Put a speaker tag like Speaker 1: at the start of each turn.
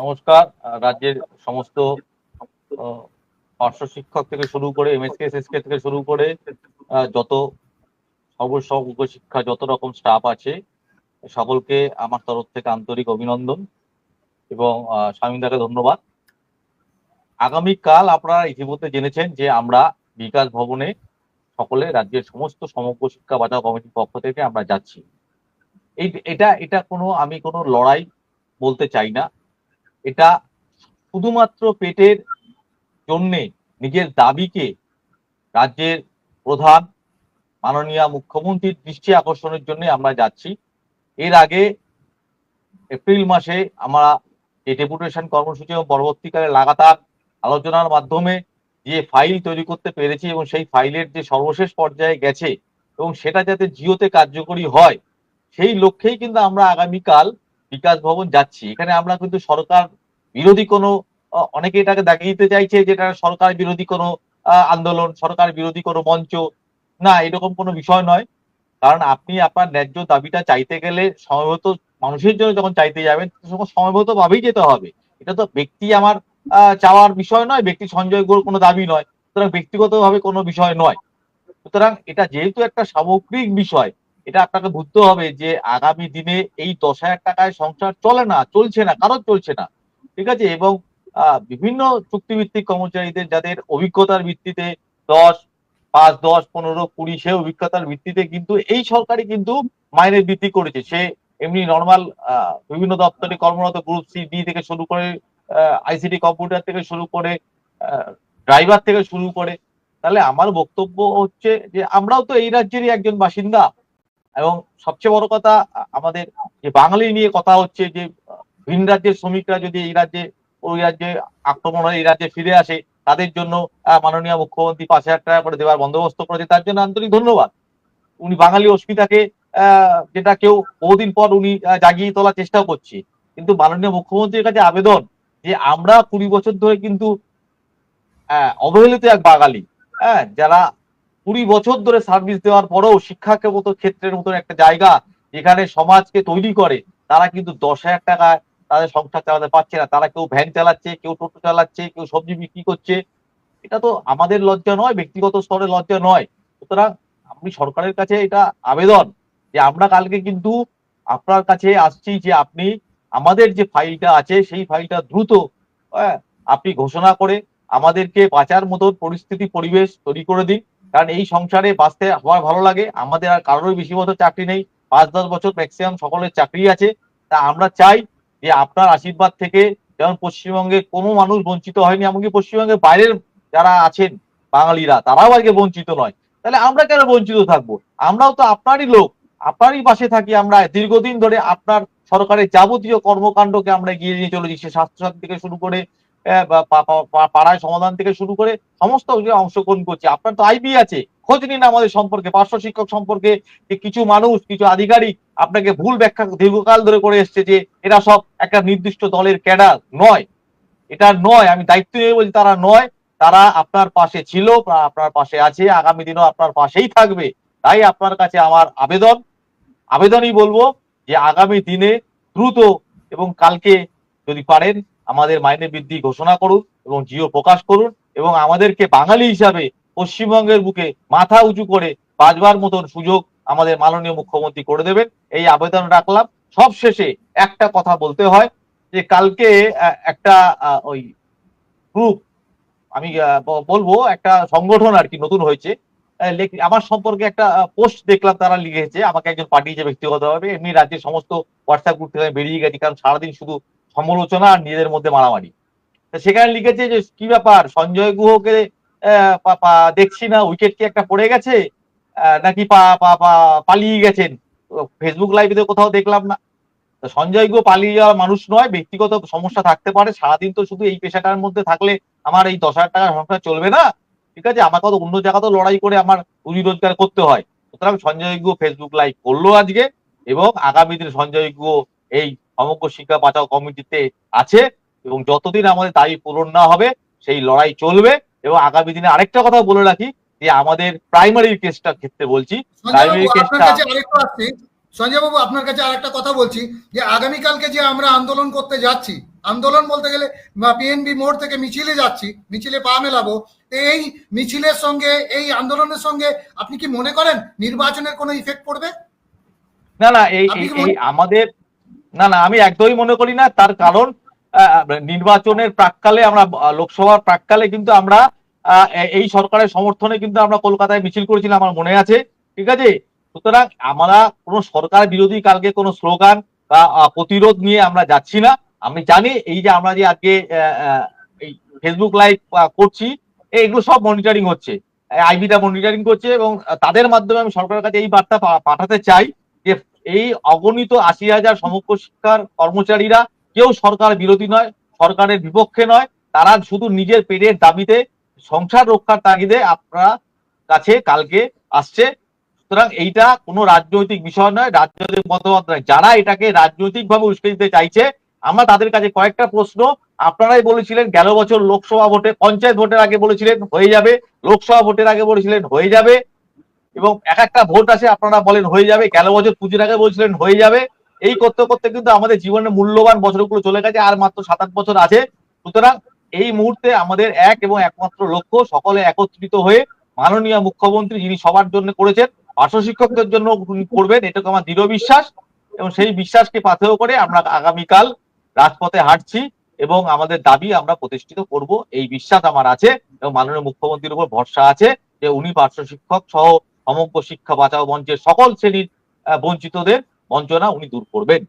Speaker 1: নমস্কার রাজ্যের সমস্ত পার্শ্ব শিক্ষক থেকে শুরু করে এমএসকে এসএসকে থেকে শুরু করে যত সর্বসর্গ শিক্ষা, যত রকম স্টাফ আছে, সকলকে আমার তরফ থেকে আন্তরিক অভিনন্দন এবং স্বামীদাকে ধন্যবাদ। আগামীকাল আপনারা ইতিমধ্যে জেনেছেন যে আমরা বিকাশ ভবনে সকলে রাজ্যের সমস্ত সমগ্র শিক্ষা বাঁচাও কমিটির পক্ষ থেকে আমরা যাচ্ছি। এই, এটা এটা কোনো, আমি কোনো লড়াই বলতে চাই না। এটা শুধুমাত্র পেটের জন্যে নিজের দাবিকে রাজ্যের প্রধান মাননীয় মুখ্যমন্ত্রীর দৃষ্টি আকর্ষণের জন্য আমরা যাচ্ছি। এর আগে এপ্রিল মাসে আমরা যে ডেপুটেশন কর্মসূচি এবং পরবর্তীকালে লাগাতার আলোচনার মাধ্যমে যে ফাইল তৈরি করতে পেরেছি এবং সেই ফাইলের যে সর্বশেষ পর্যায়ে গেছে এবং সেটা যাতে জিওতে কার্যকরী হয়, সেই লক্ষ্যেই কিন্তু আমরা আগামীকাল বিকাশ ভবন যাচ্ছি, এখানে আমরা কিন্তু সরকার বিরোধী কোনো অনেকে এটাকে দেখিয়ে দিতে চাইছে যে এটা সরকার বিরোধী কোনো আন্দোলন, সরকার বিরোধী কোনো মঞ্চ। না, এরকম কোনো বিষয় নয়। কারণ আপনি আপনার ন্যায্য দাবিটা চাইতে গেলে সময়গত মানুষের জন্য যখন চাইতে যাবেন তখন সময়গত ভাবেই যেতে হবে। এটা তো ব্যক্তি আমার চাওয়ার বিষয় নয়, ব্যক্তি সঞ্জয় গোর কোনো দাবি নয়। সুতরাং ব্যক্তিগতভাবে কোনো বিষয় নয়। সুতরাং এটা যেহেতু একটা সামগ্রিক বিষয় এটা আপনাকে বুঝতে হবে যে আগামী দিনে এই দশ হাজার টাকায় সংসার চলে না, চলছে না, কারোর চলছে না। ঠিক আছে? এবং বিভিন্ন চুক্তিভিত্তিক কর্মচারীদের যাদের অভিজ্ঞতার ভিত্তিতে দশ, পাঁচ, দশ, পনেরো, কুড়ি সে অভিজ্ঞতার ভিত্তিতে কিন্তু এই সরকারই কিন্তু মাইনে বৃদ্ধি করেছে। সে এমনি নর্মাল বিভিন্ন দপ্তরে কর্মরত গ্রুপ সি ডি থেকে শুরু করে আইসিটি কম্পিউটার থেকে শুরু করে ড্রাইভার থেকে শুরু করে। তাহলে আমার বক্তব্য হচ্ছে যে আমরাও তো এই রাজ্যেরই একজন বাসিন্দা। এবং সবচেয়ে বড় কথা, আমাদের যে বাঙালি নিয়ে কথা হচ্ছে যে, ভিন রাজ্যের শ্রমিকরা যদি এই রাজ্যে, ওই রাজ্যে আক্রমণ হয়, এই রাজ্যে ফিরে আসে, তাদের জন্য মাননীয় মুখ্যমন্ত্রী পাঁচ হাজার টাকা করে দেওয়ার বন্দোবস্ত করেছে, তার জন্য আন্তরিক ধন্যবাদ। উনি বাঙালি অস্মিতাকে যেটা কেউ বহুদিন পর উনি জাগিয়ে তোলার চেষ্টা করছে। কিন্তু মাননীয় মুখ্যমন্ত্রীর কাছে আবেদন যে আমরা কুড়ি বছর ধরে কিন্তু অবহেলিত এক বাঙালি হ্যাঁ যারা কুড়ি বছর ধরে সার্ভিস দেওয়ার পরেও শিক্ষাকে মতো ক্ষেত্রের মতন একটা জায়গা যেখানে সমাজকে তৈরি করে তারা কিন্তু দশ হাজার টাকায় তাদের সংসার চালাতে পারছে না। তারা কেউ ভ্যান চালাচ্ছে কেউ টোটো চালাচ্ছে কেউ সবজি বিক্রি করছে। এটা তো আমাদের লজ্জা নয় ব্যক্তিগত স্তরে লজ্জা নয়। সুতরাং আপনি সরকারের কাছে এটা আবেদন যে আমরা কালকে কিন্তু আপনার কাছে আসছি যে আপনি আমাদের যে ফাইলটা আছে সেই ফাইলটা দ্রুত হ্যাঁ, আপনি ঘোষণা করে আমাদেরকে বাঁচার মতন পরিস্থিতি পরিবেশ তৈরি করে দিন। কারণ এই সংসারে বাঁচতে আমার ভালো লাগে। আমাদের আর কারোর বেশি বছর চাকরি নেই। পাঁচ, দশ বছর ম্যাক্সিমাম সকলের চাকরি আছে। তা আমরা চাই যে আপনার আশীর্বাদ থেকে যেমন পশ্চিমবঙ্গে কোনো মানুষ বঞ্চিত হয়নি, এমনকি পশ্চিমবঙ্গের বাইরের যারা আছেন, বাঙালিরা, তারাও আজকে বঞ্চিত নয়। তাহলে আমরা কেন বঞ্চিত থাকব? আমরাও তো আপনারই লোক। আপনারই পাশে থাকি আমরা। দীর্ঘদিন ধরে আপনার সরকারের যাবতীয় কর্মকাণ্ডকে আমরা এগিয়ে নিয়ে চলেছি। সে স্বাস্থ্যসাথী থেকে শুরু করে পাড়ায় সমাধান থেকে শুরু করে সমস্ত অংশগ্রহণ করছি, আপনার তো আইবি আছে, খোঁজ নিন আমাদের সম্পর্কে, পার্শ্ব শিক্ষক সম্পর্কে কিছু মানুষ, কিছু আধিকারিক আপনাকে ভুল ব্যাখ্যা দীর্ঘকাল ধরে করে এসছে যে এরা সব একটা নির্দিষ্ট দলের ক্যাডার, নয়। এটা নয়, আমি দায়িত্ব নিয়ে বলছি তারা নয়, তারা আপনার পাশে ছিল আপনার পাশে আছে, আগামী দিনও আপনার পাশেই থাকবে। তাই আপনার কাছে আমার আবেদন। আবেদনই বলব যে আগামী দিনে দ্রুত এবং কালকে যদি পারেন আমাদের মাইনে বৃদ্ধি ঘোষণা করুন এবং জিও প্রকাশ করুন এবং আমাদেরকে বাঙালি হিসাবে পশ্চিমবঙ্গের বুকে মাথা উঁচু করে বাজবার মতন সুযোগ আমাদের মাননীয় মুখ্যমন্ত্রী করে দেবেন। এই আবেদন রাখলাম। সব শেষে একটা কথা বলতে হয় যে কালকে একটা ওই গ্রুপ আমি বলব, একটা সংগঠন আর কি নতুন হয়েছে। আমার সম্পর্কে একটা পোস্ট দেখলাম তারা লিখেছে। আমাকে একজন পাঠিয়েছে ব্যক্তিগতভাবে। এমনি রাজ্যের সমস্ত হোয়াটসঅ্যাপ গ্রুপ থেকে বেরিয়ে গেছি। কারণ সারাদিন শুধু সমালোচনা আর নিজেদের মধ্যে মারামারি। তা সেখানে লিখেছে যে, কি ব্যাপার? সঞ্জয় গুহকে দেখছি না, উইকেট কি একটা পড়ে গেছে? নাকি পালিয়ে গেছেন? ফেসবুক লাইভে কোথাও দেখলাম না। তো সঞ্জয় গুহ পালিয়ে যাওয়া মানুষ নয়, ব্যক্তিগত সমস্যা থাকতে পারে। সারাদিন তো শুধু এই পেশাটার মধ্যে থাকলে আমার এই দশ হাজার টাকার সংসার চলবে না। ঠিক আছে আমাকে তো অন্য জায়গাতেও লড়াই করে আমার রুজি রোজগার করতে হয়। সুতরাং সঞ্জয় গুহ ফেসবুক লাইভ করল আজকে এবং আগামী দিনে সঞ্জয় গুহ এই সমগ্র শিক্ষা বাঁচাও কমিটিতে আছে এবং যতদিন আমাদের দাবি পূরণ না হবে সেই লড়াই চলবে এবং আগামী দিনে আরেকটা কথা বলে রাখি যে আমাদের প্রাইমারি কেসটা ক্ষেত্রে বলছি। প্রাইমারি
Speaker 2: আপনার
Speaker 1: কেসটা
Speaker 2: কাছে আপনার কথা বলছি যে আগামীকালকে যে আমরা আন্দোলন করতে যাচ্ছি আন্দোলন বলতে গেলে পিএনবি মোড় থেকে মিছিলে যাচ্ছি মিছিলে পা মেলাবো এই মিছিলের সঙ্গে এই আন্দোলনের সঙ্গে আপনি কি মনে করেন নির্বাচনের কোনো ইফেক্ট পড়বে?
Speaker 1: না না এই আমাদের না না, আমি একদমই মনে করি না। তার কারণ নির্বাচনের প্রাককালে আমরা লোকসভার প্রাককালে কিন্তু আমরা এই সরকারের সমর্থনে কিন্তু আমরা কলকাতায় মিছিল করেছিলাম, আমার মনে আছে। ঠিক আছে? সুতরাং আমরা কোনো সরকার বিরোধী কালকে কোনো স্লোগান বা প্রতিরোধ নিয়ে আমরা যাচ্ছি না। আমি জানি এই যে আমরা যে আজকে এই ফেসবুক লাইভ করছি এগুলো সব মনিটরিং হচ্ছে। আইবিটা মনিটরিং করছে এবং তাদের মাধ্যমে আমি সরকারের কাছে এই বার্তা পাঠাতে চাই এই অগণিত আশি হাজার সমগ্র শিক্ষার কর্মচারীরা কেউ সরকার বিরোধী নয়, সরকারের বিপক্ষে নয়, তারা শুধু নিজের পেটের দাবিতে সংসার রক্ষার তাগিদে আপনারা কাছে কালকে আসছে। সুতরাং এইটা কোনো রাজনৈতিক বিষয় নয়, রাজনৈতিক মতামত নয়। যারা এটাকে রাজনৈতিক ভাবে উস্কে দিতে চাইছে, আমরা তাদের কাছে কয়েকটা প্রশ্ন। আপনারাই বলেছিলেন গেল বছর লোকসভা ভোটে, পঞ্চায়েত ভোটের আগে বলেছিলেন হয়ে যাবে, লোকসভা ভোটের আগে বলেছিলেন হয়ে যাবে। এবং এক একটা ভোট আসে, আপনারা বলেন হয়ে যাবে গেল বছর পুজোর আগে বলছিলেন হয়ে যাবে? এই করতে করতে কিন্তু আমাদের জীবনের মূল্যবান বছরগুলো চলে গেছে, আর মাত্র সাত আট বছর আছে। সুতরাং এই মুহূর্তে আমাদের এক এবং একমাত্র লক্ষ্য, সকলে একত্রিত হয়ে মাননীয় মুখ্যমন্ত্রী যিনি সবার জন্য করেছেন, পার্শ্ব শিক্ষকদের জন্য করবেন, এটুকু আমার দৃঢ় বিশ্বাস। এবং সেই বিশ্বাসকে পাথেয় করে আমরা আগামীকাল রাজপথে হাঁটছি এবং আমাদের দাবি আমরা প্রতিষ্ঠিত করব, এই বিশ্বাস আমার আছে এবং মাননীয় মুখ্যমন্ত্রীর উপর ভরসা আছে যে উনি পার্শ্ব শিক্ষক সহ সমগ্র শিক্ষা বাঁচাও মঞ্চের সকল শ্রেণির বঞ্চিতদের বঞ্চনা উনি দূর করবেন।